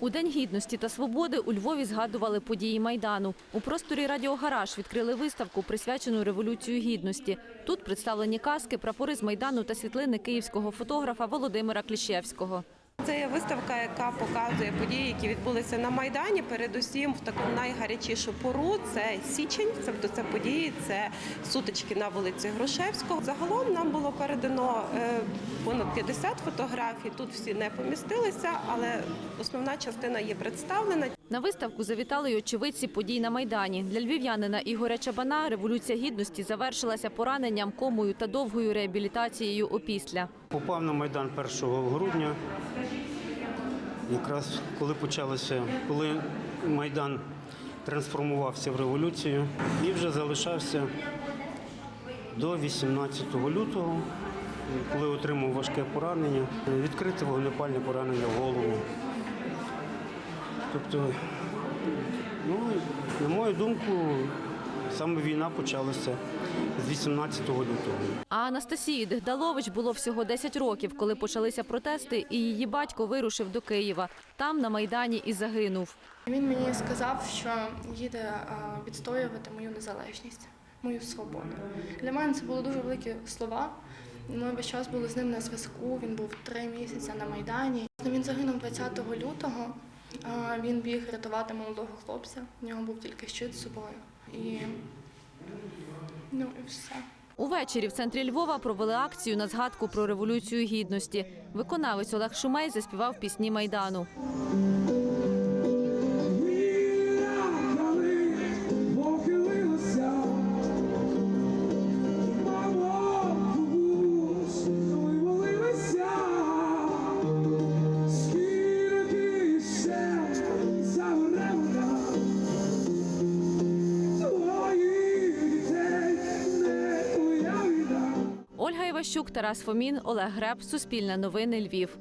У День гідності та свободи у Львові згадували події майдану. У просторі Радіогараж відкрили виставку, присвячену революцію гідності. Тут представлені каски, прапори з майдану та світлини київського фотографа Володимира Кліщевського. Це виставка, яка показує події, які відбулися на майдані. Передусім, в таку найгарячішу пору це січень. Тобто це події, це сутички на вулиці Грушевського. Загалом нам було передано е, понад 50 фотографій. Тут всі не помістилися, але основна частина є представлена. На виставку завітали й очевидці подій на майдані. Для львів'янина Ігоря Чабана революція гідності завершилася пораненням, комою та довгою реабілітацією опісля. Попав на Майдан 1 грудня, якраз коли почалося, коли Майдан трансформувався в революцію і вже залишався до 18 лютого, коли отримав важке поранення, відкрите вогнепальне поранення в голову. Тобто, ну, на мою думку, саме війна почалася з 18 лютого. А Анастасії Дегдалович було всього 10 років, коли почалися протести, і її батько вирушив до Києва. Там на майдані і загинув. Він мені сказав, що їде відстоювати мою незалежність, мою свободу. Для мене це були дуже великі слова. Ми весь час були з ним на зв'язку. Він був три місяці на майдані. Він загинув 20 лютого. Він біг рятувати молодого хлопця. В нього був тільки щит з собою. І ну і все. Увечері в центрі Львова провели акцію на згадку про революцію гідності. Виконавець Олег Шумей заспівав пісні майдану. Іващук, Тарас Фомін, Олег Греб, Суспільне новини Львів.